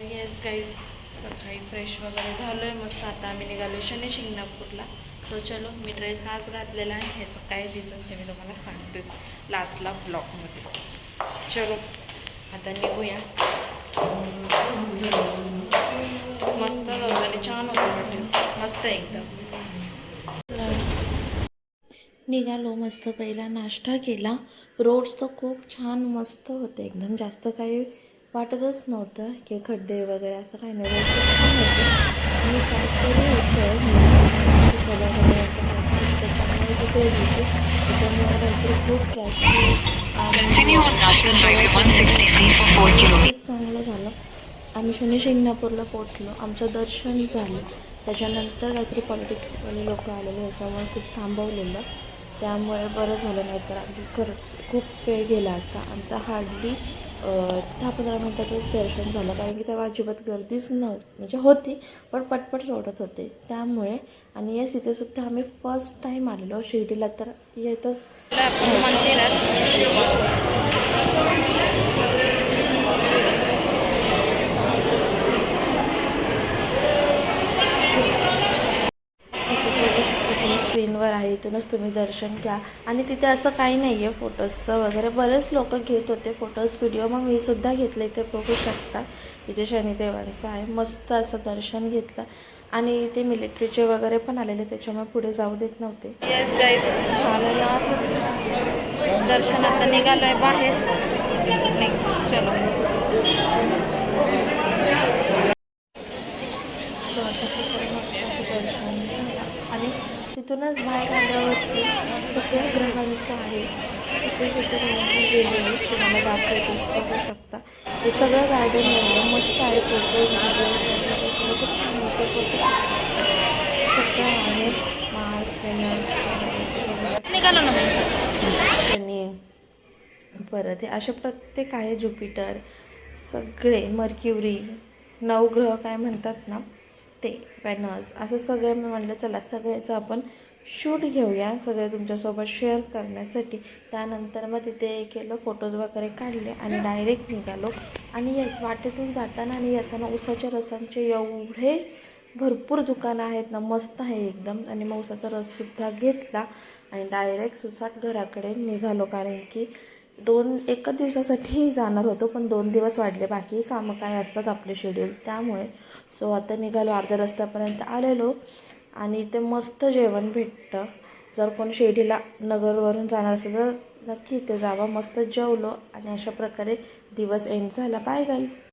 Yes guys सकाळी fresh वगैरे झालो आहे मस्त आता आम्ही निघालो शनी शिंगणापूरला. सो चलो मी ड्रेस हाच घातलेला आहे. ह्याचं काय रिझन ते मी तुम्हाला सांगतेच. लास्टला ब्लॉकमध्ये चलो आता निघूया. मस्त गवताने छान होतं मस्त एकदम. निघालो मस्त. पहिला नाश्ता केला. रोड्स तर खूप छान मस्त होते. एकदम जास्त काही वाटतच नव्हतं. की खड्डे वगैरे असं काही नाही. रोड आणि काहीतरी होतं. स्वभावाकडे असं त्याच्यामुळे खूप traffic Continue on National Highway 160C for 4 kilometers. खूप चांगलं झालं. आम्ही शनी शिंगणापूरला पोचलो आमचं दर्शन झालं. त्याच्यानंतर काहीतरी पॉलिटिक्सवाले लोक आलेले. त्याच्यामुळे खूप थांबवलेलं. त्यामुळे बरं झालं नाही तर आम्ही खरंच खूप वेळ गेला असता. आमचा हार्डली दहा पंधरा मिनटातच दर्शन झालं. कारण की तेव्हा अजिबात गर्दीच नव्हती म्हणजे होती पण पटपट सोडत होते. त्यामुळे आणि येस इथेसुद्धा आम्ही फर्स्ट टाईम आलेलो. शिर्डीला तर येतच. मंदिरात बघू शकता तुम्ही स्क्रीनवर आहे इथूनच तुम्ही दर्शन घ्या. आणि तिथे असं काही नाही आहे फोटोजचं वगैरे. बरेच लोक घेत होते फोटोज व्हिडिओ मग मी सुद्धा घेतले इथे बघू शकता. इथे शनिदेवांचं आहे. मस्त असं दर्शन घेतलं. आणि इथे मिलिटरीचे वगैरे पण आलेले त्याच्यामुळे पुढे जाऊ देत नव्हते. येस गाईस झालेलं दर्शन आता निघालो आहे बाहेर चलो सो अशा प्रकारे मस्त असं दर्शन झालं आणि तिथूनच बाहेर आल्यावरती सगळ्या ग्रहांचं आहे. तिथे सुद्धा मी गेलेली तुम्हाला दाखवतेच बघू शकता. हे सगळं गार्डन आहे. मस्त आहे फोटोज व्हिडिओज सगळं खूप छान होते शकता सगळं आहे. मार्स वेनस निघालो ना. शनी परत हे असे प्रत्येक आहे ज्युपिटर सगळे मर्क्युरी नवग्रह काय म्हणतात ना ते वेनस असं सगळं मी म्हणलं चला सगळ्याचं आपण शूट घेऊया सगळे तुमच्यासोबत शेअर करण्यासाठी. त्यानंतर मग तिथे केलं फोटोज वगैरे काढले आणि डायरेक्ट निघालो. आणि येस वाटेतून जाताना आणि येताना उसाच्या रसांचे एवढे भरपूर दुकानं आहेत ना मस्त आहे एकदम. आणि मग उसाचा रससुद्धा घेतला आणि डायरेक्ट सुसाट घराकडे निघालो. कारण की दोन एकच दिवसासाठी जाणार होतो पण दोन दिवस वाढले. बाकी कामं काय असतात आपले शेड्यूल त्यामुळे सो आता निघालो. अर्ध्या रस्त्यापर्यंत आलेलो. आणि इथे मस्त जेवण भेटतं. जर कोण शिर्डीला नगरवरून जाणार असेल तर नक्की इथे जावं. मस्त जेवलो आणि अशा प्रकारे दिवस एंड झाला. Bye guys